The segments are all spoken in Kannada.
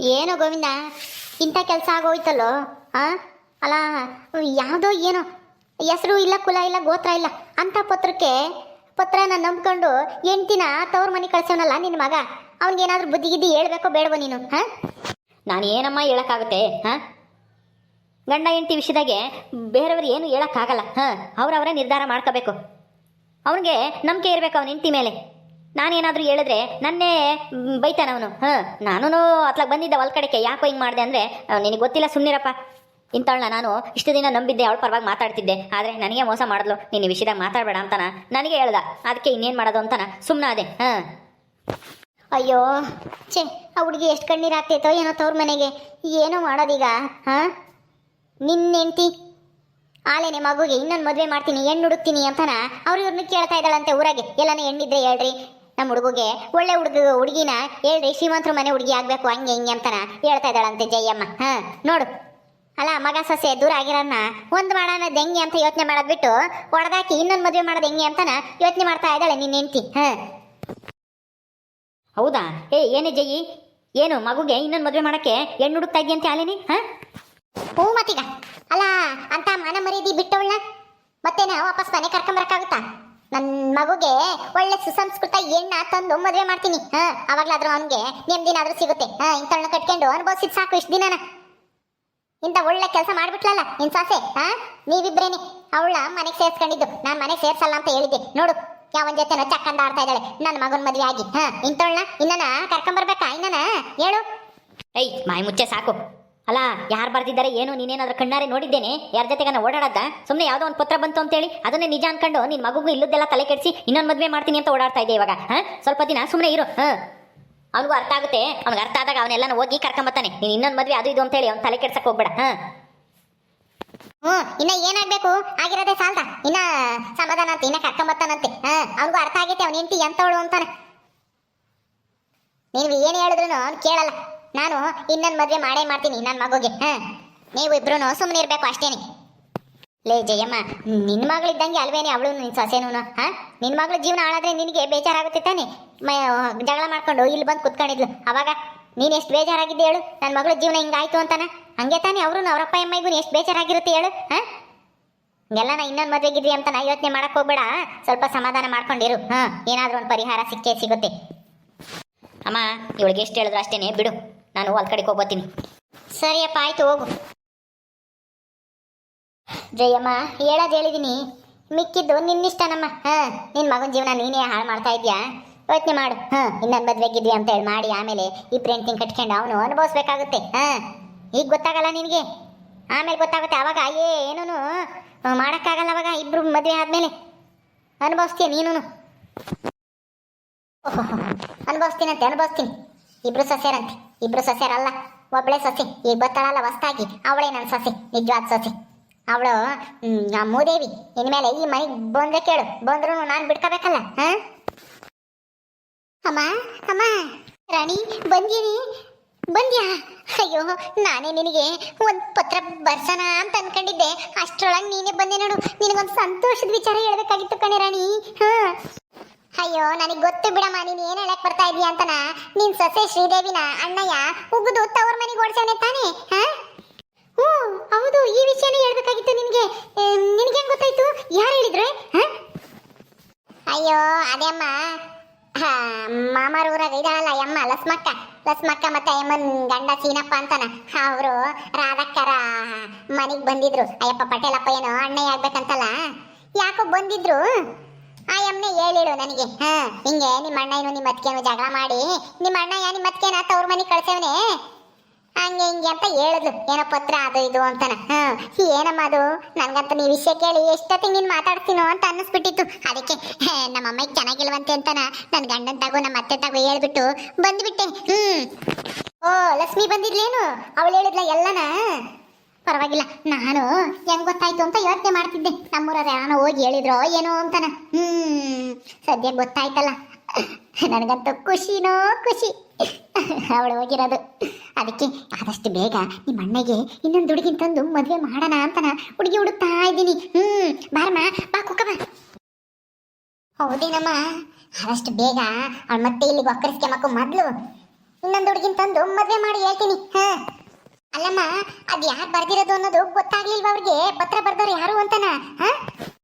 ಏನೋ ಗೋವಿಂದ? ಇಂಥ ಕೆಲಸ ಆಗೋಯ್ತಲ್ಲೋ? ಆ? ಅಲ್ಲ, ಯಾವುದೋ ಏನೋ. ಹೆಸರು ಇಲ್ಲ, ಕುಲ ಇಲ್ಲ, ಗೋತ್ರ ಇಲ್ಲ. ಅಂಥ ಪತ್ರಕ್ಕೆ ಪತ್ರನ ನಂಬ್ಕೊಂಡು ಹೆಂಡ್ತಿನ ತವ್ರ ಮನೆ ಕಳ್ಸೋನಲ್ಲ ನಿನ್ನ ಮಗ? ಅವ್ನಿಗೇನಾದ್ರೂ ಬುದ್ಧಿ ಗಿದ್ದಿ ಹೇಳ್ಬೇಕೋ ಬೇಡವೋ ನೀನು, ಹಾ? ನಾನು ಏನಮ್ಮ ಹೇಳೋಕ್ಕಾಗುತ್ತೆ, ಹಾ? ಗಂಡ ಹೆಂಡತಿ ವಿಷಯದಾಗೆ ಬೇರೆಯವ್ರು ಏನು ಹೇಳೋಕ್ಕಾಗಲ್ಲ, ಹಾಂ? ಅವ್ರವರೇ ನಿರ್ಧಾರ ಮಾಡ್ಕೋಬೇಕು. ಅವ್ನಿಗೆ ನಂಬಿಕೆ ಇರಬೇಕು ಅವನ ಹೆಂಡತಿ ಮೇಲೆ. ನಾನೇನಾದರೂ ಹೇಳಿದ್ರೆ ನನ್ನೇ ಬೈತಾನ ಅವನು. ಹಾಂ ನಾನು ಅತ್ಲಾಗ ಬಂದಿದ್ದೆ ಹೊಲ್ ಕಡೆಗೆ. ಯಾಕೋ ಹಿಂಗೆ ಮಾಡಿದೆ ಅಂದರೆ ನಿನಗೆ ಗೊತ್ತಿಲ್ಲ ಸುಮ್ಮನಿರಪ್ಪ ಇಂಥವಳನ್ನ ನಾನು ಇಷ್ಟು ದಿನ ನಂಬಿದ್ದೆ, ಅವಳ ಪರವಾಗಿ ಮಾತಾಡ್ತಿದ್ದೆ. ಆದರೆ ನನಗೆ ಮೋಸ ಮಾಡಿದ್ಲು. ನೀನು ವಿಷಯದಾಗ ಮಾತಾಡಬೇಡ ಅಂತಾನ. ನನಗೆ ಹೇಳ್ದ. ಅದಕ್ಕೆ ಇನ್ನೇನು ಮಾಡೋದು ಅಂತಾನ. ಸುಮ್ಮನೆ ಅದೇ ಹಾಂ. ಅಯ್ಯೋ, ಛೇ, ಆ ಹುಡುಗಿ ಎಷ್ಟು ಕಣ್ಣೀರು ಆಗ್ತೈತೋ ಏನೋ ತವ್ರ ಮನೆಗೆ. ಏನೋ ಮಾಡೋದೀಗ, ಹಾಂ? ನಿನ್ನ ಹೆಂಡ್ತಿ ಆಲೇನೆ ಮಗುಗೆ ಇನ್ನೊಂದು ಮದುವೆ ಮಾಡ್ತೀನಿ, ಹೆಣ್ಣು ಹುಡುಕ್ತೀನಿ ಅಂತಾನ? ಅವ್ರು ಇವ್ರನ್ನ ಕೇಳ್ತಾ ಇದ್ದಾಳಂತೆ ಊರಾಗೆ. ಎಲ್ಲಾನು ಹೆಣ್ಣಿದ್ರೆ ಹೇಳ್ರಿ. ನಮ್ಮ ಹುಡುಗಿಗೆ ಒಳ್ಳೆ ಹುಡುಗ ಹುಡುಗಿನ ಹೇಳ್ರಿ, ಶ್ರೀಮಂತರ ಮನೆ ಹುಡುಗಿ ಆಗ್ಬೇಕು, ಹಂಗೆ ಹಿಂಗೆ ಅಂತಾನ ಹೇಳ್ತಾ ಇದ್ದಾಳಂತೆ ಜಯಮ್ಮ. ಹ, ನೋಡು. ಅಲ್ಲ, ಮಗ ಸೊಸೆ ದೂರ ಆಗಿರೋನ್ನ ಒಂದು ಮಾಡೋಣ ಹೆಂಗೆ ಅಂತ ಯೋಚನೆ ಮಾಡೋದು ಬಿಟ್ಟು ಹೊಡೆದಾಕಿ ಇನ್ನೊಂದು ಮದುವೆ ಮಾಡೋದು ಹೆಂಗೆ ಅಂತಾನ ಯೋಚನೆ ಮಾಡ್ತಾ ಇದ್ದಾಳೆ ನಿನ್ನ ಹೆಂಡ್ತಿ. ಹ. ಹೌದಾ? ಏ, ಏನೇ ಜಯಿ? ಏನು, ಮಗುಗೆ ಇನ್ನೊಂದು ಮದುವೆ ಮಾಡಕ್ಕೆ ಹೆಣ್ಣು ಹುಡುಕ್ತಾ ಅಂತ ಹೇಳಿನಿ ಹಾಂ? ಹ್ಞೂ ಮತ್ತೀಗ. ಅಲ್ಲ, ಅಂತ ಮನ ಮರೀದಿ ಬಿಟ್ಟವಳ ಮತ್ತೇನ ವಾಪಸ್ ಮನೆ ಕರ್ಕೊಂಬರಕ್ಕಾಗುತ್ತಾ ನನ್ನ ಮಗುಗೆ ಒಳ್ಳೆ ಸುಸಂಸ್ಕೃತ ಎಣ್ಣ ತಂದು ಮದುವೆ ಮಾಡ್ತೀನಿ. ಹಾ, ಅವಾಗ್ಲಾದ್ರೂ ಅವನಿಗೆ ನೆಮ್ಮದಿನಾದ್ರೂ ಸಿಗುತ್ತೆ. ಹಾ, ಇಂಥವ್ಳನ್ನ ಕಟ್ಕೊಂಡು ಅನುಭವಿಸಿದ್ ಸಾಕು ಇಷ್ಟು ದಿನನ. ಇಂಥ ಒಳ್ಳೆ ಕೆಲಸ ಮಾಡ್ಬಿಟ್ಲಲ್ಲ ನಿನ್ ಸಾಸೆ, ಹಾ? ನೀವಿಬ್ರೇನೆ. ಅವಳ ಮನೆಗೆ ಸೇರ್ಸ್ಕೊಂಡಿದ್ದು. ನಾನು ಮನೆಗೆ ಸೇರ್ಸಲ್ಲ ಅಂತ ಹೇಳಿದ್ದೆ. ನೋಡು, ಯಾವನ್ ಜೊತೆನೋ ಚಕ್ಕಂದ ಆಡ್ತಾ ಇದ್ದಾಳೆ. ನನ್ನ ಮಗನ ಮದುವೆ ಆಗಿ. ಹಾ, ಇಂಥವಳನ್ನ ಇನ್ನನ ಕರ್ಕೊಂಬರ್ಬೇಕಾ? ಇನ್ನನ? ಹೇಳು. ಏಯ್, ಮಾಯಿ ಮುಚ್ಚೆ ಸಾಕು. ಅಲ್ಲ ಯಾರು ಬರ್ದಿದ್ದಾರೆ, ಏನು, ನೀನೇನಾದ್ರೂ ಕಣ್ಣಾರೆ ನೋಡಿದ್ದೇನೆ? ಯಾರ ಜೊತೆಗನ ಓಡಾಡದ ಸುಮ್ಮನೆ ಯಾವುದೋ ಒಂದು ಪತ್ರ ಬಂತು ಅಂತೇಳಿ ಅದನ್ನೇ ನಿಜ ಅನ್ಕೊಂಡು ನಿನ್ನ ಮಗುಗೂ ಇಲ್ಲದೆಲ್ಲ ತಲೆ ಕೆಡಿಸಿ ಇನ್ನೊಂದು ಮದುವೆ ಮಾಡ್ತೀನಿ ಅಂತ ಓಡಾಡ್ತಾ ಇದ್ದೆ ಇವಾಗ, ಹಾಂ? ಸ್ವಲ್ಪ ದಿನ ಸುಮ್ಮನೆ ಇರು, ಹಾಂ? ಅವನಿಗೂ ಅರ್ಥ ಆಗುತ್ತೆ. ಅವ್ನಿಗೆ ಅರ್ಥ ಆದಾಗ ಅವನೆಲ್ಲ ಹೋಗಿ ಕರ್ಕೊಂಬತ್ತಾನೆ. ನೀನು ಇನ್ನೊಂದು ಮದುವೆ ಅದು ಇದು ಅಂತೇಳಿ ಅವ್ನು ತಲೆ ಕೆಡ್ಸಕ್ಕೆ ಹೋಗ್ಬೇಡ, ಹಾಂ? ಹ್ಞೂ, ಇನ್ನ ಏನಾಗಬೇಕು? ಆಗಿರೋದೇ ಸಾಲ್ದ. ಇನ್ನ ಸಮಾಧಾನ ಅಂತ, ಇನ್ನ ಕರ್ಕೊಂಬತ್ತಾನಂತೆ ಹಾಂ? ಅವನಿಗೂ ಅರ್ಥ ಆಗೈತೆ, ಅವನ ಹೆಂಡತಿ ಎಂತವಳು ಅಂತಾನೆ. ನೀವು ಏನು ಹೇಳಿದ್ರು ಅವ್ನು ಕೇಳಲ್ಲ. ನಾನು ಇನ್ನೊಂದು ಮದುವೆ ಮಾಡೇ ಮಾಡ್ತೀನಿ ನನ್ನ ಮಗುಗೆ, ಹಾಂ? ನೀವು ಇಬ್ರು ಸುಮ್ಮನೆ ಇರಬೇಕು ಅಷ್ಟೇನೆ. ಲೇ ಜಯಮ್ಮ ನಿನ್ನ ಮಗಳಿದ್ದಂಗೆ ಅಲ್ವೇನೆ ಅವಳು ನಿನ್ನ ಸೊಸೆನೂ ಹಾಂ? ನಿನ್ನ ಮಗಳ ಜೀವನ ಹಾಳಾದ್ರೆ ನಿನಗೆ ಬೇಜಾರಾಗುತ್ತೆ ತಾನೆ? ಜಗಳ ಮಾಡ್ಕೊಂಡು ಇಲ್ಲಿ ಬಂದು ಕುತ್ಕೊಂಡಿದ್ಲು, ಅವಾಗ ನೀನು ಎಷ್ಟು ಬೇಜಾರಾಗಿದ್ದೆ ಹೇಳು? ನನ್ನ ಮಗಳ ಜೀವನ ಹಿಂಗಾಯ್ತು ಅಂತಾನ? ಹಂಗೆ ತಾನೆ ಅವರು ಅವರಪ್ಪ ಅಮ್ಮಗೂ ಎಷ್ಟು ಬೇಜಾರಾಗಿರುತ್ತೆ ಹೇಳು, ಹಾಂ? ಎಲ್ಲ ನಾ ಇನ್ನೊಂದು ಮದುವೆಗಿದ್ವಿ ಅಂತ ನಾ ಯೋಚನೆ ಮಾಡಕ್ಕೆ ಹೋಗ್ಬೇಡ ಸ್ವಲ್ಪ ಸಮಾಧಾನ ಮಾಡ್ಕೊಂಡಿರು, ಹಾಂ? ಏನಾದರೂ ಒಂದು ಪರಿಹಾರ ಸಿಕ್ಕೇ ಸಿಗುತ್ತೆ. ಅಮ್ಮ, ಇವಳಿಗೆ ಎಷ್ಟು ಹೇಳಿದ್ರು ಅಷ್ಟೇನೆ, ಬಿಡು. ನಾನು ಹೊಲ್ ಕಡೆಗೆ ಹೋಗ್ಬತ್ತೀನಿ. ಸರಿಯಪ್ಪ ಆಯ್ತು, ಹೋಗು. ಜಯಮ್ಮ, ಹೇಳೋದು ಹೇಳಿದ್ದೀನಿ ಮಿಕ್ಕಿದ್ದು ನಿನ್ನಿಷ್ಟನಮ್ಮ. ಹಾಂ ನಿನ್ನ ಮಗನ ಜೀವನ ನೀನೇ ಹಾಳು ಮಾಡ್ತಾ ಇದೆಯಾ? ಯೋಚನೆ ಮಾಡು. ಹಾಂ, ಇನ್ನೊಂದು ಮದುವೆಗಿದ್ವಿ ಅಂತ ಹೇಳಿ ಮಾಡಿ ಆಮೇಲೆ ಈ ಪ್ರಿಂಟಿಂಗ್ ಕಟ್ಕೊಂಡು ಅವನು ಅನುಭವಿಸ್ಬೇಕಾಗುತ್ತೆ. ಹಾಂ, ಈಗ ಗೊತ್ತಾಗಲ್ಲ ನಿನಗೆ? ಆಮೇಲೆ ಗೊತ್ತಾಗುತ್ತೆ ಅವಾಗ ಅಯ್ಯೇ ಏನೂ ಮಾಡೋಕ್ಕಾಗಲ್ಲ ಅವಾಗ ಇಬ್ಬರು ಮದುವೆ ಆದಮೇಲೆ. ಅನುಭವಿಸ್ತೀಯ ನೀನು ಅನುಭವಿಸ್ತೀನಂತೆ, ಅನುಭವಿಸ್ತೀನಿ. ಇಬ್ಬರು ಸಸ್ಯರಂತೆ ಇಬ್ರು ಸಸ್ಯರಲ್ಲ ಒಬ್ಬಳೆ ಸೊಸೆ, ಈಗ ಗೊತ್ತಾಳಲ್ಲ ಹೊಸ್ತಾಗಿ. ಅವಳೇ ನನ್ನ ಸೊಸೆ, ನಿಜವಾದ ಸೊಸೆ. ಅವಳು ಮೂದೇವಿ ಇನ್ಮೇಲೆ ಈ ಮನೆಗೆ ಬಂದ್ರೆ ಕೇಳು. ಬಂದ್ರು ನಾನು ಬಿಡ್ಕೋಬೇಕಲ್ಲ, ಹಾ? ಅಮ್ಮ ಅಮ್ಮ, ರಾಣಿ ಬಂದೀನಿ ಬಂದ್ಯಾ? ಅಯ್ಯೋ, ನಾನೇ ನಿನಗೆ ಒಂದು ಪತ್ರ ಬರ್ಸೋಣ ಅಂತ ಅನ್ಕೊಂಡಿದ್ದೆ. ಅಷ್ಟರೊಳಗೆ ನೀನೇ ಬಂದೆ ನೋಡು. ನಿನಗೊಂದು ಸಂತೋಷದ ವಿಚಾರ ಹೇಳ್ಬೇಕಾಗಿತ್ತು ಕಣೆ ರಾಣಿ, ಹಾ? ಅಯ್ಯೋ, ನನಗೆ ಗೊತ್ತು ಬಿಡಮ್ಮ, ನೀನು ಏನು ಹೇಳಕ್ ಬರ್ತಾ ಇದೀಯ ಅಂತನ? ನಿನ್ ಸೊಸೆ ಶ್ರೀದೇವಿನ ಅಣ್ಣಯ್ಯ ಉಗಿದು ತವರ್ ಮನೆಗೆ ಓಡ್ಸೋನೆ ತಾನೆ, ಹಾ? ಹೌದು, ಈ ವಿಷಯನೇ ಹೇಳ್ಬೇಕಾಗಿತ್ತು ನಿನಗೆ. ನಿನಗೆ ಹೆಂಗ್ ಗೊತ್ತಾಯ್ತು? ಯಾರು ಹೇಳಿದ್ರೆ ಅಯ್ಯೋ, ಅದೇ ಅಮ್ಮ. ಮಾಮಾರ ಊರಾಗ ಇದಾಳಲ್ಲ ಯಮ್ಮ ಲಸ್ಮಕ್ಕ. ಲಸ್ಮಕ್ಕ ಮತ್ತೆ ಅಯ್ಯಮ್ಮನ್ ಗಂಡ ಸೀನಪ್ಪ ಅಂತಾನ. ಅವರು ರಾಧಕ್ಕರ ಮನೆಗೆ ಬಂದಿದ್ರು. ಅಯ್ಯಪ್ಪ ಪಟೇಲಪ್ಪ ಏನೋ ಅಣ್ಣಯ್ಯ ಆಗ್ಬೇಕಂತಲ್ಲ. ಯಾಕೋ ಬಂದಿದ್ರು? ಆ ಯಮ್ನೆ ಹೇಳಿರು ನನಗೆ. ಹಾ ಹಿಂಗೆ ನಿಮ್ಮ ಅಣ್ಣ ಏನು ನಿಮ್ಮ ಅತ್ತಿಗೆನು ಜಗಳ ಮಾಡಿ? ನಿಮ್ಮ ಅಣ್ಣ ಯಾ ನಿಮ್ಮ ಅತ್ತಿಗೆನ ತವ್ರ ಮನೆಗೆ ಕಳ್ಸವನೆ? ಹಂಗೆ ಹಿಂಗೆ ಅಂತ ಹೇಳಿದ್ಲು. ಏನೋ ಪತ್ರ ಅದು ಇದು ಅಂತಾನ. ಹಾ ಏನಮ್ಮ ಅದು? ನನಗಂತ ನೀ ವಿಷಯ ಕೇಳಿ ಎಷ್ಟೊತ್ತಿಗೆ ನೀನು ಮಾತಾಡ್ತೀನೋ ಅಂತ ಅನ್ನಿಸ್ಬಿಟ್ಟಿತ್ತು. ಅದಕ್ಕೆ ನಮ್ಮ ಅಮ್ಮಗೆ ಚೆನ್ನಾಗಿಲ್ವಂತೆ ಅಂತಾನ ನನ್ನ ಗಂಡನ್ ತಗೋ, ನಮ್ಮ ಅತ್ತೆ ತಗೋ ಹೇಳ್ಬಿಟ್ಟು ಬಂದ್ಬಿಟ್ಟೆ. ಹ್ಮ್. ಓ, ಲಕ್ಷ್ಮಿ ಬಂದಿದ್ಲೇನು? ಅವಳು ಹೇಳಿದ್ಲ ಎಲ್ಲನ? ಪರವಾಗಿಲ್ಲ, ನಾನು ಹೆಂಗ್ ಗೊತ್ತಾಯ್ತು ಅಂತ ಯೋಚನೆ ಮಾಡ್ತಿದ್ದೆ. ನಮ್ಮೂರವ್ರು ಯಾರೋ ಹೋಗಿ ಹೇಳಿದ್ರೋ ಏನೋ ಅಂತಾನ. ಹ್ಮ್, ಸದ್ಯ ಗೊತ್ತಾಯ್ತಲ್ಲ. ನನಗಂತೂ ಖುಷಿನೋ ಖುಷಿ. ಅವಳು ಹೋಗಿರೋದು. ಅದಕ್ಕೆ ಆದಷ್ಟು ಬೇಗ ನಿಮ್ಮ ಅಣ್ಣಗೆ ಇನ್ನೊಂದು ಹುಡುಗಿನ ತಂದು ಮದುವೆ ಮಾಡೋಣ ಅಂತನ ಹುಡುಗಿ ಹುಡುಕ್ತಾ ಇದ್ದೀನಿ. ಹ್ಮ್, ಬಾರಮ್ಮ, ಬಾ ಕುಕ್ಕಮ್ಮ ಹೌದೇನಮ್ಮ, ಆದಷ್ಟು ಬೇಗ ಅವಳು ಮತ್ತೆ ಇಲ್ಲಿಗೆ ಒಕ್ಕರಿಸ್ಕೊಂಬಕ್ಕು ಮೊದಲು. ಇನ್ನೊಂದು ಹುಡುಗಿನ ತಂದು ಮದುವೆ ಮಾಡಿ ಹೇಳ್ತೀನಿ. ಹಾ. ಅಲ್ಲಮ್ಮ, ಅದ್ ಯಾರು ಬರ್ದಿರೋದು ಅನ್ನೋದು ಗೊತ್ತಾಗ್ಲಿಲ್ವಾ ಅವ್ರಿಗೆ? ಪತ್ರ ಬರ್ದವ್ರು ಯಾರು ಅಂತನ?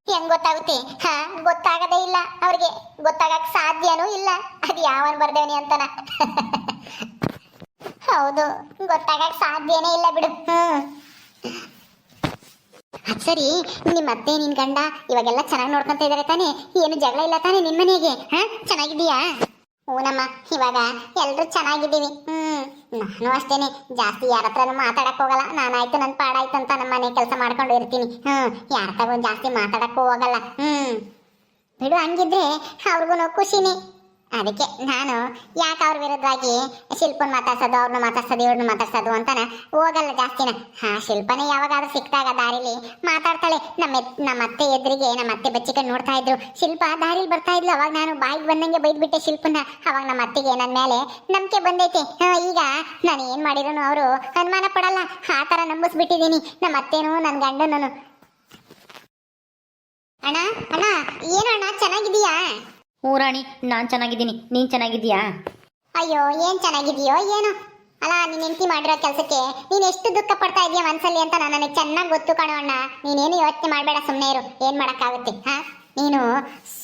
ಹೆಂಗ್ ಗೊತ್ತಾಗುತ್ತೆ? ಹಾ, ಗೊತ್ತಾಗದೇ ಇಲ್ಲ ಅವ್ರಿಗೆ. ಗೊತ್ತಾಗಕ್ ಸಾಧ್ಯನೂ ಇಲ್ಲ. ಅದ್ ಯಾವನ್ ಬರ್ದೇವನಿ ಅಂತನ? ಹೌದು, ಗೊತ್ತಾಗಕ್ ಸಾಧ್ಯನೇ ಇಲ್ಲ ಬಿಡು. ಹ್ಮ್ ಅದ್ ಸರಿ ನಿಮ್ಮ ಅತ್ತೆ, ನಿನ್ ಗಂಡ ಇವಾಗೆಲ್ಲ ಚೆನ್ನಾಗಿ ನೋಡ್ಕೊಂತ ಇದಾರೆ ತಾನೇ? ಏನು ಜಗಳ ಇಲ್ಲ ತಾನೇ ನಿನ್ ಮನೆಗೆ? ಹಾ? ಚೆನ್ನಾಗಿದೀಯಾ ಹೂನಮ್ಮ, ಇವಾಗ ಎಲ್ರು ಚೆನ್ನಾಗಿದ್ದೀವಿ. ಹ್ಮ್. ನಾನು ಅಷ್ಟೇನೆ. ಜಾಸ್ತಿ ಯಾರ ಹತ್ರನೂ ಮಾತಾಡಕ್ ಹೋಗಲ್ಲ. ನಾನಾಯ್ತು ನನ್ ಪಾಡಾಯ್ತು ಅಂತ ನಮ್ಮ ಮನೆ ಕೆಲಸ ಮಾಡ್ಕೊಂಡು ಇರ್ತೀನಿ. ಹ್ಮ್, ಯಾರ ತಗೋ ಜಾಸ್ತಿ ಮಾತಾಡಕ್ಕೂ ಹೋಗಲ್ಲ. ಹ್ಮ್. ಬಿಡು, ಹಂಗಿದ್ರೆ ಅವ್ರಿಗೂ ಖುಷಿನೇ. ಅದಕ್ಕೆ ನಾನು ಯಾಕೆ ಅವ್ರ ವಿರುದ್ಧವಾಗಿ ಶಿಲ್ಪನ ಮಾತಾಡ್ಸೋದು ಅವ್ರನ್ನ ಮಾತಾಡ್ಸೋದು ಇವ್ರನ್ನ ಮಾತಾಡ್ಸೋದು ಅಂತಾನೆ ಹೋಗಲ್ಲ ಜಾಸ್ತಿನ. ಹಾ, ಶಿಲ್ಪನೇ ಯಾವಾಗಾದ್ರೂ ಸಿಕ್ತಾಗ ದಾರಿಲಿ ಮಾತಾಡ್ತಾಳೆ. ನಮ್ಮ ನಮ್ಮ ಅತ್ತೆ ಎದುರಿಗೆ ನಮ್ಮ ಅತ್ತೆ ಬೆಚ್ಚಿಕೊಂಡು ನೋಡ್ತಾ ಇದ್ರು. ಶಿಲ್ಪ ದಾರಿಲಿ ಬರ್ತಾ ಇದ್ಲು, ಅವಾಗ ನಾನು ಬಾಯಿಗೆ ಬಂದಂಗೆ ಬೈದ್ಬಿಟ್ಟೆ ಶಿಲ್ಪನ ಅವಾಗ ನಮ್ಮ ಅತ್ತೆಗೆ ನನ್ನ ಮೇಲೆ ನಂಬಿಕೆ ಬಂದೈತೆ. ಈಗ ನಾನು ಏನ್ ಮಾಡಿದ್ರು ಅವರು ಅನುಮಾನ ಪಡಲ್ಲ. ಆ ಥರ ನಂಬಿಸ್ಬಿಟ್ಟಿದ್ದೀನಿ ನಮ್ಮ ಅತ್ತೇನು ನನ್ನ ಗಂಡನೂ ಅಣ್ಣ ಅಣ್ಣ, ಏನು ಅಣ್ಣ ಚೆನ್ನಾಗಿದೀಯಾ ಹ್ಞೂ ನಾನ್ ನಾನು ಚೆನ್ನಾಗಿದ್ದೀನಿ. ನೀನ್ ಚೆನ್ನಾಗಿದ್ದೀಯಾ? ಅಯ್ಯೋ, ಏನ್ ಚೆನ್ನಾಗಿದೆಯೋ ಏನು. ಅಲ್ಲ, ನೀನ್ ಹೆಂಡತಿ ಮಾಡಿರೋ ಕೆಲಸಕ್ಕೆ ನೀನ್ ಎಷ್ಟು ದುಃಖ ಪಡ್ತಾ ಇದೀಯ ಮನ್ಸಲ್ಲಿ ಅಂತ ನನಗೆ ಚೆನ್ನಾಗಿ ಗೊತ್ತು ಕಣೋ ಅಣ್ಣ. ನೀನೇನು ಯೋಚನೆ ಮಾಡಬೇಡ ಸುಮ್ಮನೆ ಇರು. ಏನ್ ಮಾಡಕ್ಕಾಗುತ್ತೆ, ಹಾ? ನೀನು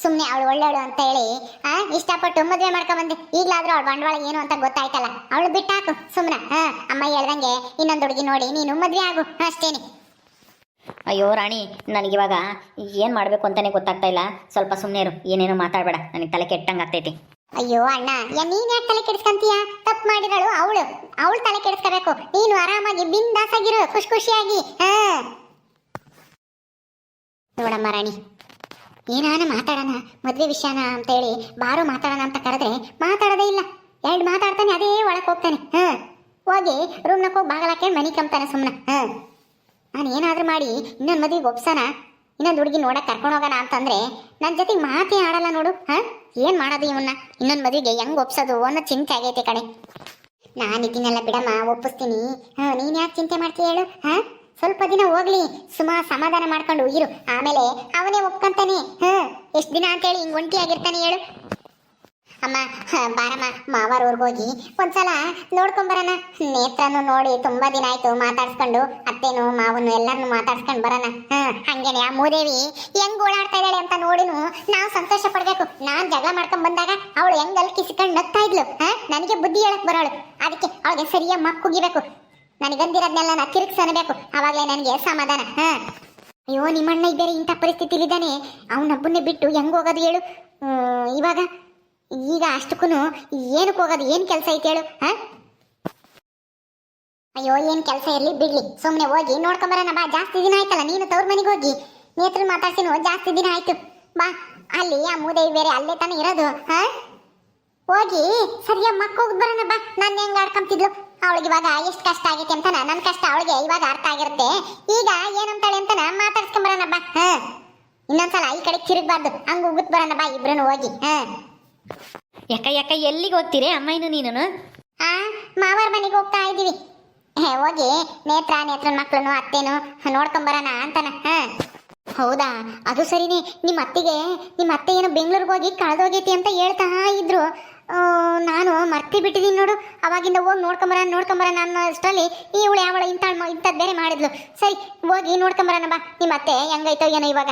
ಸುಮ್ಮನೆ ಅವಳು ಒಳ್ಳೆಯವಳು ಅಂತ ಹೇಳಿ, ಆ, ಇಷ್ಟಪಟ್ಟು ಮದುವೆ ಮಾಡ್ಕೊಂಡ್ ಬಂದೆ ಈಗಲಾದ್ರೂ ಅವ್ಳು ಬಂಡವಾಳ ಏನು ಅಂತ ಗೊತ್ತಾಯ್ತಲ್ಲ. ಅವಳು ಬಿಟ್ಟಾಕು ಸುಮ್ಮನೆ ಹಾ? ಅಮ್ಮ ಹೇಳ್ದಂಗೆ, ಇನ್ನೊಂದು ಹುಡುಗಿ ನೋಡಿ ನೀನು ಮದುವೆ ಆಗು, ಅಷ್ಟೇನೆ. ಅಯ್ಯೋ ರಾಣಿ ನನಗಿವಾಗ ಏನು ಮಾಡಬೇಕು ಅಂತಾನೆ ಗೊತ್ತಾಗ್ತಾ ಇಲ್ಲ. ಸ್ವಲ್ಪ ಸುಮ್ಮನೆ ಇರು, ಏನೇನೋ ಮಾತಾಡಬೇಡ, ನನಗೆ ತಲೆ ಕೆಟ್ಟಂಗೆ ಆಗ್ತೈತಿ ಅಯ್ಯೋ ಅಣ್ಣ ಯಾ ನೀನ್ ಯಾಕೆ ತಲೆ ಕೆಡಿಸ್ಕಂತೀಯ? ತಪ್ಪು ಮಾಡಿದಳು ಅವಳು. ಅವಳು ತಲೆ ಕೆಡಿಸ್ಕೋಬೇಕು. ನೀನು ಆರಾಮಾಗಿ ಬಿಂದಾಸಾಗಿರು, ಖುಷಿ ಖುಷಿಯಾಗಿ, ಹಾ. ನೋಡಮ್ಮ ರಾಣಿ, ಏನಾನ ಮಾತಾಡೋಣ, ಮದ್ವೆ ವಿಷಯನ ಅಂತೇಳಿ, ಬಾರು ಮಾತಾಡೋಣ ಅಂತ ಕರೆದ್ರೆ ಮಾತಾಡೋದೇ ಇಲ್ಲ. ಎರಡು ಮಾತಾಡ್ತಾನೆ, ಅದೇ ಒಳಗೆ ಹೋಗ್ತಾನೆ, ಹಾ. ಹೋಗಿ ರೂಮ್ನಾಗ ಹೋಗಿ ಬಾಗಲಾಕೆ ಮನಿ ಕಂತಾನೆ ಸುಮ್ಮನೆ ಹಾ. ನಾನು ಏನಾದರೂ ಮಾಡಿ ಇನ್ನೊಂದು ಮದುವೆಗೆ ಒಪ್ಸಾನ? ಇನ್ನೊಂದು ಹುಡುಗಿ ನೋಡಕ್ಕೆ ಕರ್ಕೊಂಡು ಹೋಗೋಣ ಅಂತಂದ್ರೆ ನನ್ನ ಜೊತೆ ಮಾತೇ ಆಡಲ್ಲ ನೋಡು, ಹಾಂ? ಏನು ಮಾಡೋದು ಇವನ್ನ? ಇನ್ನೊಂದು ಮದುವೆಗೆ ಹೆಂಗ್ ಒಪ್ಸೋದು ಅನ್ನೋ ಚಿಂತೆ ಆಗೈತೆ ಕಣೆ. ನಾನು ಇದನ್ನೆಲ್ಲ ಬಿಡಮ್ಮ, ಒಪ್ಪಿಸ್ತೀನಿ. ಹಾಂ, ನೀನು ಯಾಕೆ ಚಿಂತೆ ಮಾಡ್ತೀಯ ಹೇಳು, ಹಾಂ? ಸ್ವಲ್ಪ ದಿನ ಹೋಗ್ಲಿ, ಸುಮಾ ಸಮಾಧಾನ ಮಾಡ್ಕೊಂಡು ಇರು. ಆಮೇಲೆ ಅವನೇ ಒಪ್ಕೊಂತಾನೆ, ಹಾಂ? ಎಷ್ಟು ದಿನ ಅಂತೇಳಿ ಹಿಂಗೆ ಒಂಟಿಯಾಗಿರ್ತಾನೆ ಹೇಳು. ಅಮ್ಮ, ಬಾರಮ್ಮ, ಮಾವಾರ ಊರ್ಗ್ ಹೋಗಿ ಒಂದ್ಸಲ ನೋಡ್ಕೊಂಬರೋಣ. ನೇತ್ರನು ನೋಡಿ ತುಂಬಾ ದಿನ ಆಯ್ತು ಮಾತಾಡ್ಸ್ಕೊಂಡು, ಅತ್ತೇನು ಮಾವನು ಎಲ್ಲರನ್ನು ಮಾತಾಡ್ಸ್ಕೊಂಡು ಬರೋಣ. ಹ, ಹಂಗೇನೆ ಆ ಮೂದೇವಿ ಹೆಂಗ್ ಓಡಾಡ್ತಾ ಇದ್ದಾಳೆ ಅಂತ ನೋಡಿನು ನಾವು ಸಂತೋಷ ಪಡ್ಬೇಕು. ನಾನ್ ಜಗಳ ಮಾಡ್ಕೊಂಡ್ ಬಂದಾಗ ಅವಳು ಹೆಂಗ್ ಅಲ್ಲಿ ಕಿಸ್ಕೊಂಡು ನಗ್ತಾ ಇದ್ಲು. ನನಗೆ ಬುದ್ಧಿ ಹೇಳಕ್ ಬರೋಳು. ಅದಕ್ಕೆ ಅವಳಿಗೆ ಸರಿಯಾಗಿ ಮಕ್ಕುಗಿಬೇಕು ನನಗಂದಿರೋದ್ನೆಲ್ಲ ನಾ ತಿರುಗಿಸ್ ಅನ್ಬೇಕು ಅವಾಗ್ಲೇ ನನಗೆ ಸಮಾಧಾನ. ಹ. ಅಯ್ಯೋ, ನಿಮ್ಮಣ್ಣ ಇದ್ದಾರೆ ಇಂಥ ಪರಿಸ್ಥಿತಿಲಿದ್ದಾನೆ. ಅವನೊಬ್ಬನ್ನೇ ಬಿಟ್ಟು ಹೆಂಗ್ ಹೋಗೋದು ಹೇಳು. ಇವಾಗ ಈಗ ಅಷ್ಟಕ್ಕೂ ಏನಕ್ಕೆ ಹೋಗೋದು? ಏನು ಕೆಲಸ ಐತೆ ಹೇಳು, ಹಾ? ಅಯ್ಯೋ, ಏನು ಕೆಲಸ ಇರಲಿ, ಬಿಡ್ಲಿ. ಸುಮ್ಮನೆ ಹೋಗಿ ನೋಡ್ಕೊಂಬರೋಣ ಬಾ. ಜಾಸ್ತಿ ದಿನ ಆಯ್ತಲ್ಲ, ನೀನು ತವ್ರ ಮನೆಗೆ ಹೋಗಿ. ನೇತ್ರ ಮಾತಾಡ್ಸಿನೋ ಜಾಸ್ತಿ ದಿನ ಆಯ್ತು. ಬಾ, ಅಲ್ಲಿ ಆ ಮೂದೇವಿ ಬೇರೆ, ಅಲ್ಲೇ ತಾನೇ ಇರೋದು, ಹಾ? ಹೋಗಿ, ಸರಿಯಾಗಿ ಮಕ್ಕೋಗಿ ಬರೋಣ, ಬಾ. ನಾನು ಹೆಂಗ್ ಆಡ್ಕೊಂತಿದ್ಲು? ಅವಳಿಗೆ ಇವಾಗ ಎಷ್ಟು ಕಷ್ಟ ಆಗೈತೆ ಅಂತ ನನ್ನ ಕಷ್ಟ ಅವಳಿಗೆ ಇವಾಗ ಅರ್ಥ ಆಗಿರುತ್ತೆ. ಈಗ ಏನಂತಾಳೆ ಅಂತ ಮಾತಾಡ್ಸ್ಕೊಂಬರೋಣ ಬಾ, ಹಾ? ಇನ್ನೊಂದ್ಸಲ ಈ ಕಡೆ ತಿರುಗಬಾರ್ದು. ಹಂಗ ಉಗುತ್ ಬರೋಣ, ಬಾ ಇಬ್ರು ಹೋಗಿ, ಹಾ? ಯಾಕ ಯಾಕ, ಎಲ್ಲಿಗೆ ಹೋಗ್ತೀರಿ ಅಮ್ಮ ಇನ್ನು ನೀನು ಆ, ಮಾವಾರ ಮನೆಗೆ ಹೋಗ್ತಾ ಇದ್ದೀವಿ. ಹೋಗಿ, ನೇತ್ರ, ನೇತ್ರನ ಮಕ್ಕಳನ್ನು ಅತ್ತೇನು ನೋಡ್ಕೊಂಬರಣ ಅಂತಾನ, ಹಾಂ? ಹೌದಾ? ಅದು ಸರಿನೇ. ನಿಮ್ಮ ಅತ್ತೆಗೆ ನಿಮ್ಮ ಅತ್ತೆ ಏನೋ ಬೆಂಗಳೂರಿಗೆ ಹೋಗಿ ಕಳೆದೋಗೈತಿ ಅಂತ ಹೇಳ್ತಾ ಇದ್ರು. ನಾನು ಮರ್ತಿ ಬಿಟ್ಟಿದ್ದೀನಿ ನೋಡು. ಅವಾಗಿಂದ ಹೋಗಿ ನೋಡ್ಕೊಂಬರ ನೋಡ್ಕೊಂಬರ ಅನ್ನೋ ಅಷ್ಟರಲ್ಲಿ ಇವಳು ಯಾವಳ ಇಂಥ ಇಂಥದ್ದು ಬೇರೆ ಮಾಡಿದ್ಲು. ಸರಿ, ಹೋಗಿ ನೋಡ್ಕೊಂಬರೋಣ ಬಾ. ನಿಮ್ಮ ಅತ್ತೆ ಹೆಂಗೈತೋ ಏನೋ ಇವಾಗ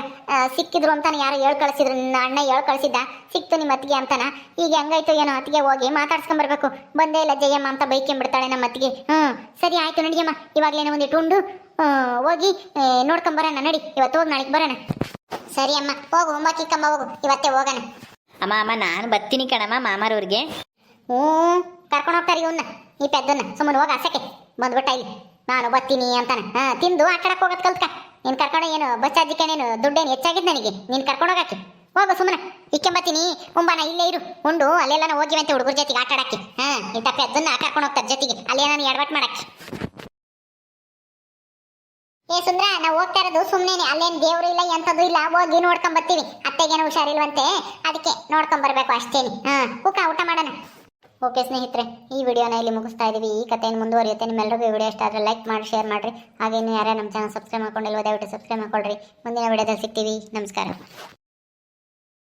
ಸಿಕ್ಕಿದ್ರು ಅಂತಾನೆ ಯಾರು ಹೇಳ್ ಕಳಿಸಿದ್ರು. ನಿನ್ನ ಅಣ್ಣ ಹೇಳ್ ಕಳಿಸಿದ್ದ. ಸಿಕ್ತು ನಿಮ್ಮ ಅತ್ತಿಗೆ ಅಂತಾನ. ಈಗ ಹೆಂಗೈತೋ ಏನೋ ಅತ್ತಿಗೆ ಹೋಗಿ ಮಾತಾಡ್ಸ್ಕೊಂಬರ್ಬೇಕು ಬಂದೇ ಇಲ್ಲ ಜಯಮ್ಮ ಅಂತ ಬೈಕೊಂಬಿಡ್ತಾಳೆ ನಮ್ಮ ಅತ್ತಿಗೆ. ಹ್ಞೂ, ಸರಿ ಆಯಿತು ನಡಿಯಮ್ಮ. ಇವಾಗಲೇನೋ ಒಂದು ಉಂಡು. ಹೋಗಿ ನೋಡ್ಕೊಂಬರೋಣ ನಡಿ. ಇವತ್ತು ಹೋಗಿ ನಾಳೆಗೆ ಬರೋಣ. ಸರಿ ಅಮ್ಮ, ಹೋಗು ಒಂಬಕ್ಕಿಕ್ಕಮ್ಮ ಹೋಗು. ಇವತ್ತೇ ಹೋಗೋಣ. ಅಮ್ಮ ಅಮ್ಮ, ನಾನು ಬರ್ತೀನಿ ಕಣಮ್ಮ ಮಾಮಾರವ್ರಿಗೆ ಹ್ಞೂ, ಕರ್ಕೊಂಡು ಹೋಗ್ತಾರೆ ಇವನ್ನ ಈ ಪೆದ್ದನ್ನ. ಸುಮ್ಮನೆ ಹೋಗಿ ಆಸಕ್ಕೆ ಬಂದ್ಬಿಟ್ಟ ಇಲ್ಲಿ. ನಾನು ಬರ್ತೀನಿ ಅಂತಾನೆ. ಹಾಂ, ತಿಂದು ಆಟಾಡಕ್ಕೆ ಹೋಗೋದು ಕಲ್ತ್ಕ. ನೀನು ಕರ್ಕೊಂಡು ಏನು, ಬಸ್ ಚಾರ್ಜ್ ಏನು, ದುಡ್ಡೇನು ಹೆಚ್ಚಾಗಿದ್ದು ನನಗೆ. ನೀನು ಕರ್ಕೊಂಡು ಹೋಗಕ್ಕೆ ಹೋಗು ಸುಮ್ಮನೆ. ಬರ್ತೀನಿ. ಉಂಬಾನ ಇಲ್ಲೇ ಇರು. ಉಂಡು ಅಲ್ಲೆಲ್ಲ ಹೋಗಿವಂತೆ ಹುಡುಗರ ಜೊತೆಗೆ ಆಟಾಡಕ್ಕೆ. ಹಾ, ಇಂಥ ಪೆದ್ದನ್ನ ಕರ್ಕೊಂಡು ಹೋಗ್ತಾರೆ ಜೊತೆಗೆ. ಅಲ್ಲೇ ನಾನು ಎಡವಟ್ ಮಾಡಕ್ಕೆ. ಏ ಸುಂದ್ರ, ನಾವು ಹೋಗ್ತಾ ಇರೋದು ಸುಮ್ಮನೆ ಅಲ್ಲೇನ್ ದೇವ್ರು ಇಲ್ಲ, ಎಂಥದ್ದು ಇಲ್ಲ, ಹೋಗಿ ನೋಡ್ಕೊಂಡ್ ಬರ್ತೀವಿ. ಅತ್ತೆಗೇನು ಹುಷಾರಿಲ್ವಂತೆ, ಅದಕ್ಕೆ ನೋಡ್ಕೊಂಡ್ ಬರ್ಬೇಕು ಅಷ್ಟೇನಿ. ಹಾ ಊಟ ಮಾಡೋಣ? ಓಕೆ ಸ್ನೇಹಿತರೆ, ಈ ವಿಡಿಯೋನ ಇಲ್ಲಿ ಮುಗಿಸ್ತಾ ಇದೀವಿ. ಈ ಕಥೆಯನ್ನು ಮುಂದುವರಿಯುತ್ತೆ. ನಿಮ್ಮೆಲ್ಲರಿಗೂ ಈ ವಿಡಿಯೋ ಇಷ್ಟ ಆದರೆ ಲೈಕ್ ಮಾಡಿ, ಶೇರ್ ಮಾಡಿರಿ. ಹಾಗೆ ಇನ್ನು ಯಾರ್ಯಾರು ನಮ್ಮ ಚಾನಲ್ ಸಬ್ಸ್ಕ್ರೈಬ್ ಮಾಡ್ಕೊಂಡಿಲ್ವೋ, ದಯವಿಟ್ಟು ಸಬ್ಸ್ಕ್ರೈಬ್ ಮಾಡ್ಕೊಳ್ರಿ. ಮುಂದಿನ ವಿಡಿಯೋದಲ್ಲಿ ಸಿಗ್ತೀವಿ. ನಮಸ್ಕಾರ.